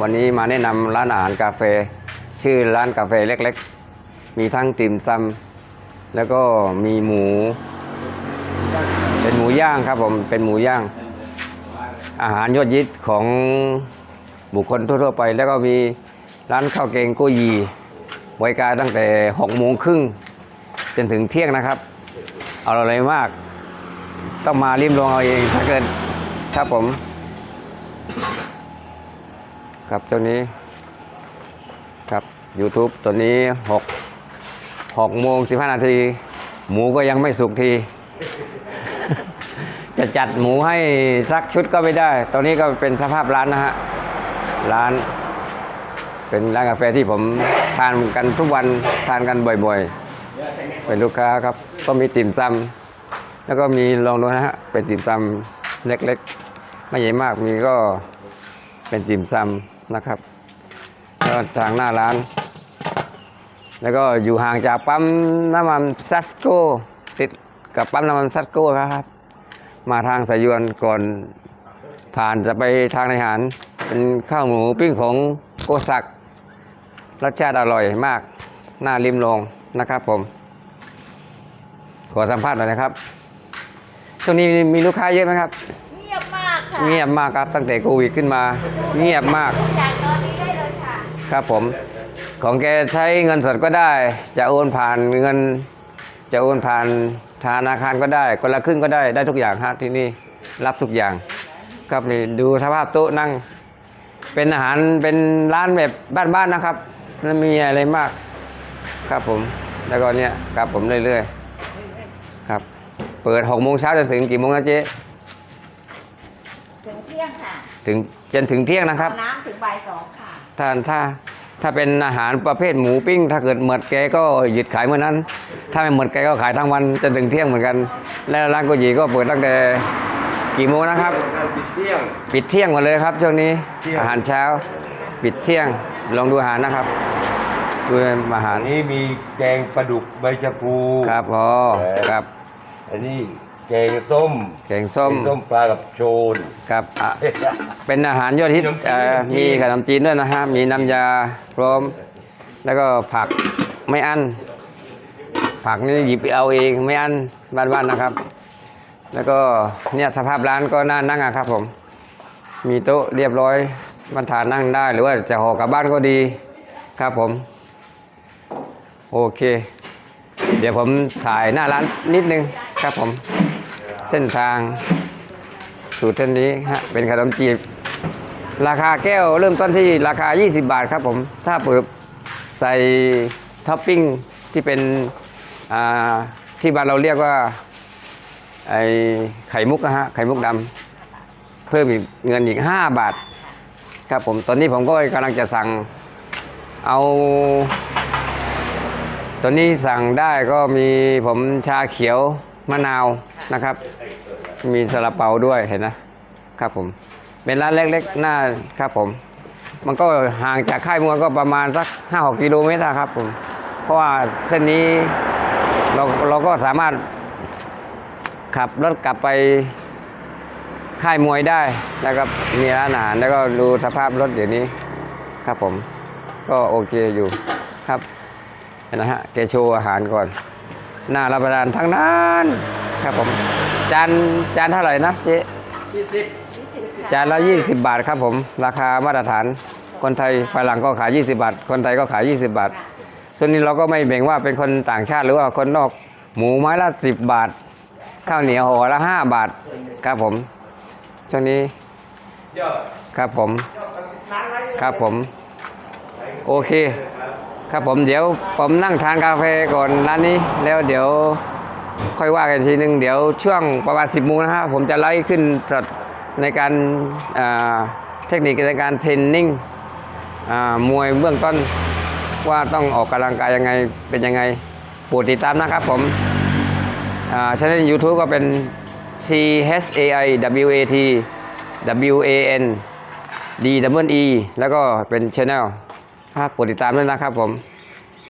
วันนี้มาแนะนำร้านอาหารกาแฟ ชื่อร้านกาแฟเล็กๆ มีทั้งติ่มซำแล้วก็มีหมู เป็นหมูย่างครับผมเป็นหมูย่าง อาหารยอดฮิตของบุคคลทั่วๆไป แล้วก็มีร้านข้าวแกงโกยีบริการตั้งแต่6โมงครึ่งจนถึงเที่ยงนะครับเอาอะไรมาก ต้องมาริมลองเอาเองถ้าเกิดครับผม ครับตัวนี้ครับ YouTube ตัวนี้6 6โมง15นาที หมูก็ยังไม่สุกที จะจัดหมูให้สักชุดก็ไม่ได้ ตอนนี้ก็เป็นสภาพร้านนะฮะ ร้าน เป็นร้านกาแฟที่ผมทานกันทุกวันทานกันบ่อยๆ เป็นลูกค้าครับ ก็มีติ่มซำแล้วก็มีลองดูนะฮะ เป็นติ่มซำเล็กๆ ไม่ใหญ่มากมีก็เป็นติ่มซำ นะครับแล้วก็ทางหน้าร้าน แล้วก็อยู่ห่างจากปั๊มน้ำมันซัสโกติดกับปั๊มน้ำมันซัสโกครับ มาทางสายยวนก่อนผ่านจะไปทางในหาร เป็นข้าวหมูปิ้งของโกศักรสชาติอร่อยมากน่าริมลงนะครับผม ขอสัมภาษณ์หน่อยนะครับช่วงนี้มีลูกค้าเยอะไหมครับ เงียบมากครับตั้งแต่โควิดขึ้นมา เงียบมากจากตอนนี้ได้เลยค่ะครับผม ของแกใช้เงินสดก็ได้ จะโอนผ่านเงิน จะโอนผ่านธนาคารก็ได้คนละครึ่งก็ได้ได้ทุกอย่างฮะที่นี่รับทุกอย่าง ครับนี่ดูสภาพโต๊ะนั่ง เป็นอาหารเป็นร้านแบบบ้านๆนะครับไม่มีอะไรมากครับผมแล้วก็เนี่ยครับผมเรื่อยๆครับ เปิดหกโมงเช้าจนถึงกี่โมงนะเจ๊ ที่ยงค่ะถึงจนถึงเที่ยงนะครับ น้ำถึงบ่ายสองค่ะถ้าถ้าถ้าเป็นอาหารประเภทหมูปิ้ง ถ้าเกิดหมดแกก็หยุดขายเมื่อนั้น ถ้าไม่หมดแกก็ขายทั้งวันจนถึงเที่ยงเหมือนกัน แล้วร้านโกจีก็เปิดตั้งแต่กี่โมงนะครับ ปิดเที่ยง ปิดเที่ยงหมดเลยครับช่วงนี้เที่ยง อาหารเช้า ปิดเที่ยงลองดูอาหารนะครับดูอาหารอันนี้มีแกงปลาดุกใบชะพู ครับพอครับ อันนี้ แกงส้มแกงส้ม แกงส้มปลากับโชน ครับอะเป็นอาหารยอดฮิตขนมจีนเอ่อขนมจีน มีขนมจีนด้วยนะฮะ มีน้ำยาพร้อม แล้วก็ผักไม่อั้น ผักนี่หยิบไปเอาเองไม่อั้นบ้านๆนะครับ แล้วก็เนี่ยสภาพร้านก็น่านั่งอะครับผม มีโต๊ะเรียบร้อยมันทานนั่งได้ หรือว่าจะห่อกลับบ้านก็ดีครับผม โอเค เดี๋ยวผมถ่ายหน้าร้านนิดนึงครับผม เส้นทาง สูตรเส้นนี้ฮะเป็นขนมจีบ ราคาแก้วเริ่มต้นที่ราคา 20 บาทครับผม ถ้าเปิดใส่ท็อปปิ้งที่เป็นอ่าที่บ้านเราเรียกว่าไอไข่มุกนะฮะไข่มุกดำเพิ่มอีกเงินอีก 5 บาท ครับผมตอนนี้ผมก็กำลังจะสั่งเอาตอนนี้สั่งได้ก็มีผมชาเขียวมะนาว นะครับ มีซาลาเปาด้วยเห็นนะครับผมเป็นร้านเล็กๆหน้าครับผม มันก็ห่างจากค่ายมวยก็ประมาณสักห้าหกกิโลเมตรนะครับผมเพราะว่าเส้นนี้เราเราก็สามารถขับรถกลับไปค่ายมวยได้แล้วก็มีร้านอาหารแล้วก็ดูสภาพรถเดี๋ยวนี้ครับผม ก็โอเคอยู่ครับเห็นนะฮะแกโชว์อาหารก่อนน่ารับประทานทั้งนั้น ครับผม จานจานเท่าไหร่นะเจ๊จานละ 20 บาทครับผม ราคามาตรฐาน คนไทยฝรั่งก็ขาย 20 บาท คนไทยก็ขาย 20 บาทส่วนนี้เราก็ไม่แบ่งว่าเป็นคนต่างชาติหรือว่าคนนอก หมูไม้ละ 10 บาท ข้าวเหนียวห่อละ 5 บาท ครับผม ช่วงนี้ครับผม ครับผม โอเค ครับผมเดี๋ยวผมนั่งทานกาแฟก่อนร้านนี้ แล้วเดี๋ยว ค่อยว่ากันทีนึง เดี๋ยวช่วงประมาณ 10โมงนะฮะผมจะไลฟ์ขึ้นสดในการเทคนิคในการเทรนนิ่งมวยเบื้องต้นว่าต้องออกกำลังกายยังไงเป็นยังไงโปรดติดตามนะครับผมช่องยูทูบก็เป็น C H A I W A T W A N D W E แล้วก็เป็นช anel ครับโปรดติดตามด้วยนะครับผม